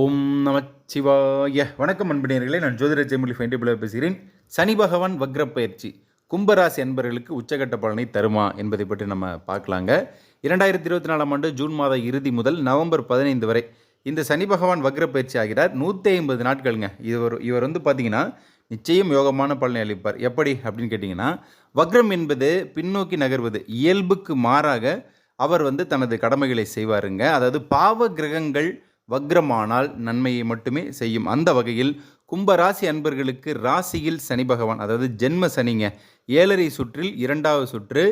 ஓம் நமச்சிவாய வணக்கம் அன்பினியர்களே நான் ஜோதிட ஜெயமொழி ஃபைண்டிபிளாக பேசுகிறேன். சனி பகவான் வக்ர பயிற்சி கும்பராசி என்பர்களுக்கு உச்சகட்ட பலனை தருமா என்பதை பற்றி நம்ம பார்க்கலாங்க. இரண்டாயிரத்தி இருபத்தி நாலாம் ஆண்டு ஜூன் மாத இறுதி முதல் நவம்பர் பதினைந்து வரை இந்த சனி பகவான் வக்ர பயிற்சி ஆகிறார். நூற்றி ஐம்பது நாட்களுங்க. இவர் இவர் வந்து பார்த்தீங்கன்னா நிச்சயம் யோகமான பலனை அளிப்பார். எப்படி அப்படின்னு கேட்டிங்கன்னா வக்ரம் என்பது பின்னோக்கி நகர்வது இயல்புக்கு மாறாக அவர் வந்து தனது கடமைகளை செய்வாருங்க. அதாவது பாவ கிரகங்கள் வக்ரமானால் நன்மையை மட்டுமே செய்யும். அந்த வகையில் கும்பராசி அன்பர்களுக்கு ராசியில் சனி பகவான் அதாவது ஜென்ம சனிங்க ஏழரை சுற்றில் இரண்டாவது சுற்று.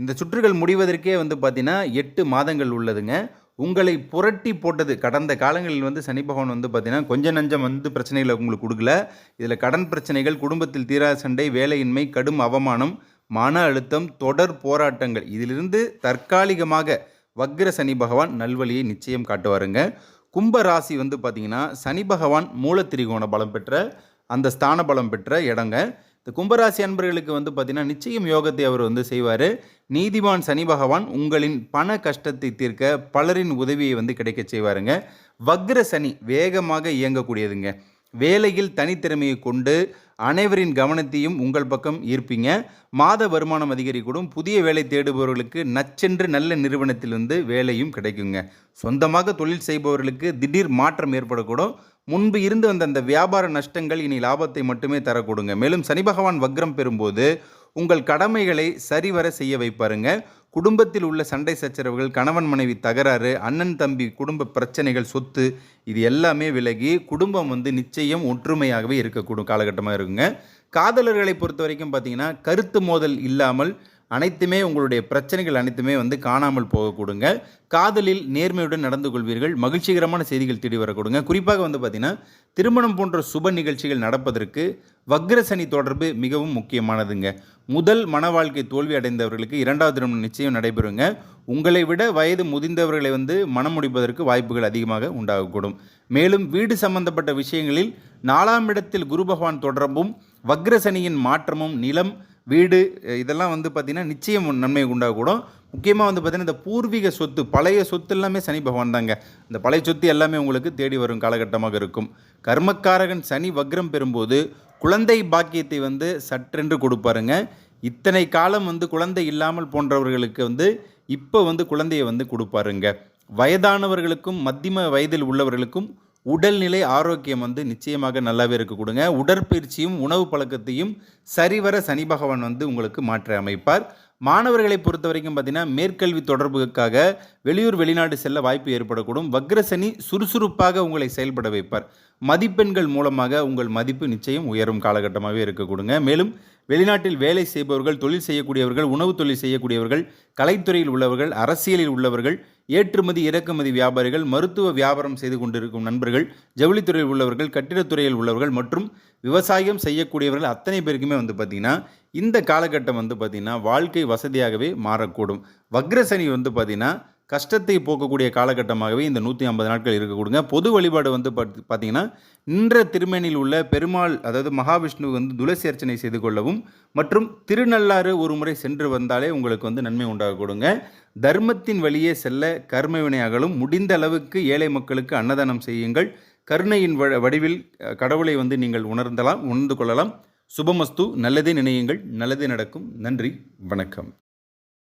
இந்த சுற்றுகள் முடிவதற்கே வந்து பார்த்தீங்கன்னா எட்டு மாதங்கள் உள்ளதுங்க. உங்களை புரட்டி போட்டது கடந்த காலங்களில் வந்து சனி பகவான் வந்து பார்த்தீங்கன்னா கொஞ்சம் நஞ்சம் வந்து பிரச்சனைகளை உங்களுக்கு கொடுக்கல. இதில் கடன் பிரச்சனைகள் குடும்பத்தில் தீரா சண்டை வேலையின்மை கடும் அவமானம் மன அழுத்தம் தொடர் போராட்டங்கள். இதிலிருந்து தற்காலிகமாக வக்ர சனி பகவான் நல்வழியை நிச்சயம் காட்டுவாருங்க. கும்ப ராசி வந்து பார்த்திங்கன்னா சனி பகவான் மூலத்திரிகோண பலம் பெற்ற அந்த ஸ்தான பலம் பெற்ற இடங்க. இந்த கும்பராசி அன்பர்களுக்கு வந்து பார்த்திங்கன்னா நிச்சயம் யோகத்தை அவர் வந்து செய்வார். நீதிவான் சனி பகவான் உங்களின் பண கஷ்டத்தை தீர்க்க பலரின் உதவியை வந்து கிடைக்க செய்வாருங்க. வக்ர சனி வேகமாக இயங்கக்கூடியதுங்க. வேலையில் தனித்திறமையை கொண்டு அனைவரின் கவனத்தையும் உங்கள் பக்கம் ஈர்ப்பீங்க. மாத வருமானம் அதிகரிக்கூடும் புதிய வேலை தேடுபவர்களுக்கு நச்சென்று நல்ல நிறுவனத்திலிருந்து வேலையும் கிடைக்குங்க. சொந்தமாக தொழில் செய்பவர்களுக்கு திடீர் மாற்றம் ஏற்படக்கூடும். முன்பு இருந்து வந்த அந்த வியாபார நஷ்டங்கள் இனி லாபத்தை மட்டுமே தரக்கூடுங்க. மேலும் சனி பகவான் வக்ரம் பெறும்போது உங்கள் கடமைகளை சரிவர செய்ய வைப்பாருங்க. குடும்பத்தில் உள்ள சண்டை சச்சரவுகள் கணவன் மனைவி தகராறு அண்ணன் தம்பி குடும்ப பிரச்சனைகள் சொத்து இது எல்லாமே விலகி குடும்பம் வந்து நிச்சயம் ஒற்றுமையாகவே இருக்கக்கூடும் காலகட்டமாக இருக்குங்க. காதலர்களை பொறுத்த வரைக்கும் பார்த்தீங்கன்னா கருத்து மோதல் இல்லாமல் அனைத்துமே உங்களுடைய பிரச்சனைகள் அனைத்துமே வந்து காணாமல் போகக்கூடுங்க. காதலில் நேர்மையுடன் நடந்து கொள்வீர்கள். மகிழ்ச்சிகரமான செய்திகள் தேடி வரக்கூடுங்க. குறிப்பாக வந்து பார்த்திங்கன்னா திருமணம் போன்ற சுப நிகழ்ச்சிகள் நடப்பதற்கு வக்ரசனி தொடர்பு மிகவும் முக்கியமானதுங்க. முதல் மன வாழ்க்கை தோல்வி அடைந்தவர்களுக்கு இரண்டாவது திருமணம் நிச்சயம் நடைபெறுங்க. உங்களை விட வயது முதிர்ந்தவர்களை வந்து மனம் முடிப்பதற்கு வாய்ப்புகள் அதிகமாக உண்டாகக்கூடும். மேலும் வீடு சம்பந்தப்பட்ட விஷயங்களில் நாலாம் இடத்தில் குரு பகவான் தொடர்பும் வக்ரசனியின் மாற்றமும் நிலம் வீடு இதெல்லாம் வந்து பார்த்திங்கன்னா நிச்சயம் நன்மை உண்டாகக்கூடும். முக்கியமாக வந்து பார்த்திங்கன்னா இந்த பூர்வீக சொத்து பழைய சொத்து எல்லாமே சனி பகவான் தாங்க. இந்த பழைய சொத்து எல்லாமே உங்களுக்கு தேடி வரும் காலகட்டமாக இருக்கும். கர்மக்காரகன் சனி வக்ரம் பெறும்போது குழந்தை பாக்கியத்தை வந்து சற்றென்று கொடுப்பாருங்க. இத்தனை காலம் வந்து குழந்தை இல்லாமல் போன்றவர்களுக்கு வந்து இப்போ வந்து குழந்தையை வந்து கொடுப்பாருங்க. வயதானவர்களுக்கும் மத்தியம வயதில் உள்ளவர்களுக்கும் உடல்நிலை ஆரோக்கியம் வந்து நிச்சயமாக நல்லாவே இருக்க கொடுங்க. உடற்பயிற்சியும் உணவு பழக்கத்தையும் சரிவர சனி பகவான் வந்து உங்களுக்கு மாற்றி அமைப்பார். மாணவர்களை பொறுத்த வரைக்கும் பார்த்தீங்கன்னா மேற்கல்வி தொடர்புக்காக வெளியூர் வெளிநாடு செல்ல வாய்ப்பு ஏற்படக்கூடும். வக்ரசனி சுறுசுறுப்பாக உங்களை செயல்பட வைப்பார். மதிப்பெண்கள் மூலமாக உங்கள் மதிப்பு நிச்சயம் உயரும் காலகட்டமாகவே இருக்க கொடுங்க. மேலும் வெளிநாட்டில் வேலை செய்பவர்கள் தொழில் செய்யக்கூடியவர்கள் உணவு தொழில் செய்யக்கூடியவர்கள் கலைத்துறையில் உள்ளவர்கள் அரசியலில் உள்ளவர்கள் ஏற்றுமதி இறக்குமதி வியாபாரிகள் மருத்துவ வியாபாரம் செய்து கொண்டிருக்கும் நண்பர்கள் ஜவுளித்துறையில் உள்ளவர்கள் கட்டிடத்துறையில் உள்ளவர்கள் மற்றும் விவசாயம் செய்யக்கூடியவர்கள் அத்தனை பேருக்குமே வந்து பார்த்திங்கன்னா இந்த காலகட்டம் வந்து பார்த்திங்கன்னா வாழ்க்கை வசதியாகவே மாறக்கூடும். வக்ரசனி வந்து பார்த்திங்கன்னா கஷ்டத்தை போக்கக்கூடிய காலகட்டமாகவே இந்த நூற்றி ஐம்பது நாட்கள் இருக்கக்கூடுங்க பொது வழிபாடு வந்து பார்த்தீங்கன்னா நின்ற திருமேனில் உள்ள பெருமாள் அதாவது மகாவிஷ்ணு வந்து துளசி அர்ச்சனை செய்து கொள்ளவும் மற்றும் திருநள்ளாறு ஒரு முறை சென்று வந்தாலே உங்களுக்கு வந்து நன்மை உண்டாகக்கூடுங்க தர்மத்தின் வழியே செல்ல கர்மவினை அகலும். முடிந்த அளவுக்கு ஏழை மக்களுக்கு அன்னதானம் செய்யுங்கள். கருணையின் வடிவில் கடவுளை வந்து நீங்கள் உணர்ந்தலாம் உணர்ந்து கொள்ளலாம். சுபமஸ்து. நல்லதே நினையுங்கள். நல்லதே நடக்கும். நன்றி. வணக்கம்.